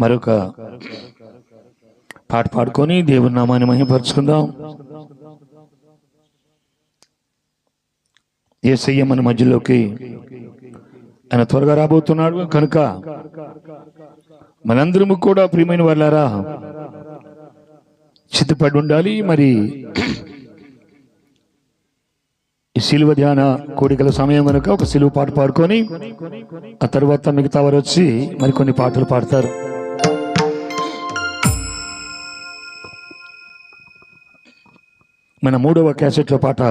మరొక పాట పాడుకొని దేవుని నామాన్ని మహిమపరుచుకుందాం ఏసయ్య మన మధ్యలోకి ఆయన త్వరగా రాబోతున్నాడు కనుక మనందరము కూడా ప్రియమైన వాళ్ళారా సిద్ధపడి ఉండాలి. మరి ఈ ధ్యాన కోడికల సమయం కనుక ఒక సిలువ పాట పాడుకొని ఆ తర్వాత మిగతా వారు వచ్చి మరికొన్ని పాటలు పాడతారు. మన మూడవ క్యాసెట్లో పాట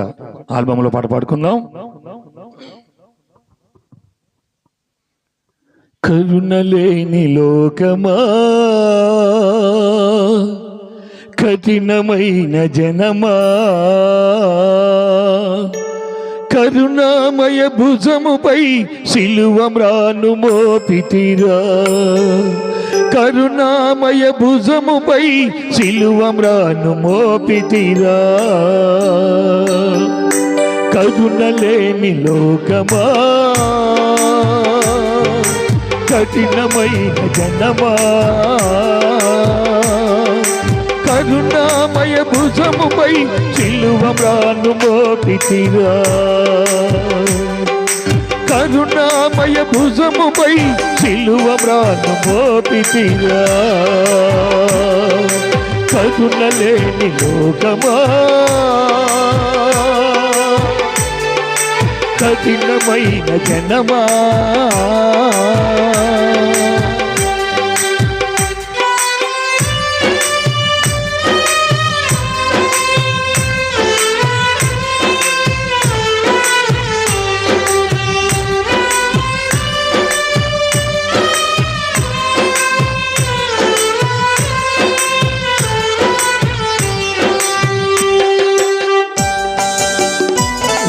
ఆల్బంలో పాట పాడుకుందాం. కరుణలేని లోకమా? కఠినమైన జనమా? కరుణామయ భుజముపై సిలువమ్రాను మోపితిరా? కరుణామయ భుజముపై సిలువమ్రాను మోపితిరా. కరుణలేని లోకమా? కఠినమైన జనమా? కరుణామయ భుజముపై సిలువమ్రాను మోపితిరా. కరుణామయ భుజముపై సిలువమ్రాను మోపితిరా కరుణలేని లోకమా. కఠినమైన జనమా.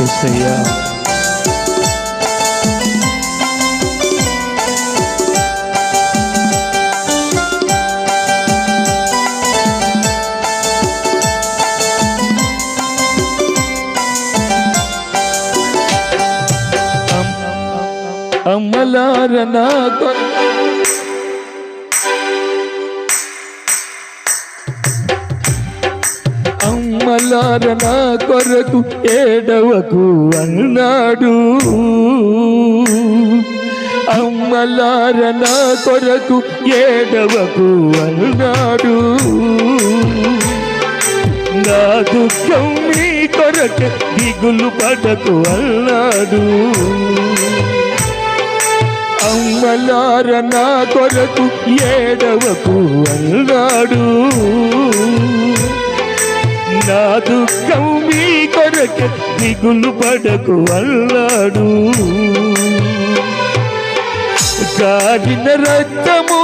యేసయ్యా అమ్మలార నా నా కొరకు ఏడవకు అన్నాడు. అమ్మలార నా కొరకు ఏడవకు అన్నాడు. నా దుఃఖం నీ కొరకు దిగులు పడకు అన్నాడు. అమ్మలార నా కొరకు ఏడవకు అన్నాడు. దుఃఖం మీ కొరకు దిగులు పడకు అల్లాడు. కాడిన రక్తము